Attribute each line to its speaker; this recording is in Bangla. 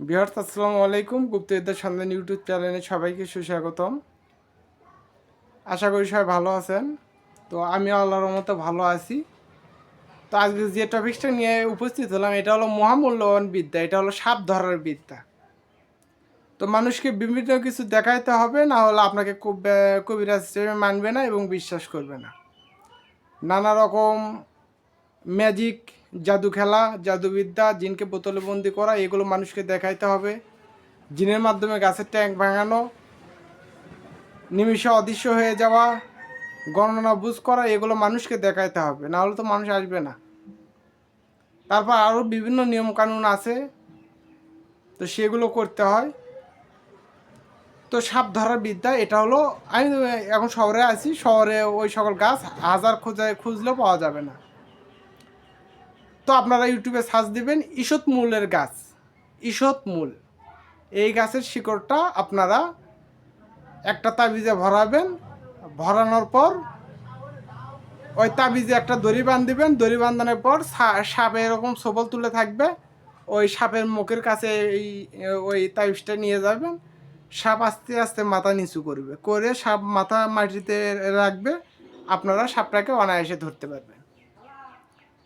Speaker 1: বিহার আসসালামু আলাইকুম। গুপ্তবিদ্যার সন্ধান ইউটিউব চ্যানেলে সবাইকে সুস্বাগতম। আশা করি সবাই ভালো আছেন। তো আমি আল্লাহর মতো ভালো আছি। তো আজকে যে টপিকসটা নিয়ে উপস্থিত হলাম, এটা হলো মহামূল্যবান বিদ্যা, এটা হলো সাপ ধরার বিদ্যা। তো মানুষকে বিভিন্ন কিছু দেখাইতে হবে, না হলে আপনাকে কব- কবিরাজ হিসেবে মানবে না এবং বিশ্বাস করবে না। নানা রকম ম্যাজিক জাদু খেলা, জাদুবিদ্যা, জিনকে বোতলে বন্দি করা, এগুলো মানুষকে দেখাইতে হবে। জিনের মাধ্যমে গাছের ট্যাঙ্ক ভাঙানো, নিমিষে অদৃশ্য হয়ে যাওয়া, গণনা বুঝ করা, এগুলো মানুষকে দেখাইতে হবে। না হলে তো মানুষ আসবে না। তারপর আরও বিভিন্ন নিয়মকানুন আছে। তো সেগুলো করতে হয়। তো সাপ ধরার বিদ্যা, এটা হলো, আমি এখন শহরে আছি, শহরে ওই সকল গাছ হাজার খোঁজে খুঁজলেও পাওয়া যাবে না। তো আপনারা ইউটিউবে সার্চ দিবেন ঈষৎ মূলের গাছ। ঈষৎ মূল। এই গাছের শিকড়টা আপনারা একটা তাবিজে ভরাবেন। ভরানোর পর ওই তাবিজে একটা দড়ি বান্ধিবেন দড়ি বাঁধানোর পর সাপে এরকম সবল তুলে থাকবে। ওই সাপের মুখের কাছে এই, ওই তাবিজটা নিয়ে যাবেন। সাপ আস্তে আস্তে মাথা নিচু করবে। করে সাপ মাথা মাটিতে রাখবে। আপনারা সাপটাকে অনায়াসে ধরতে পারবেন।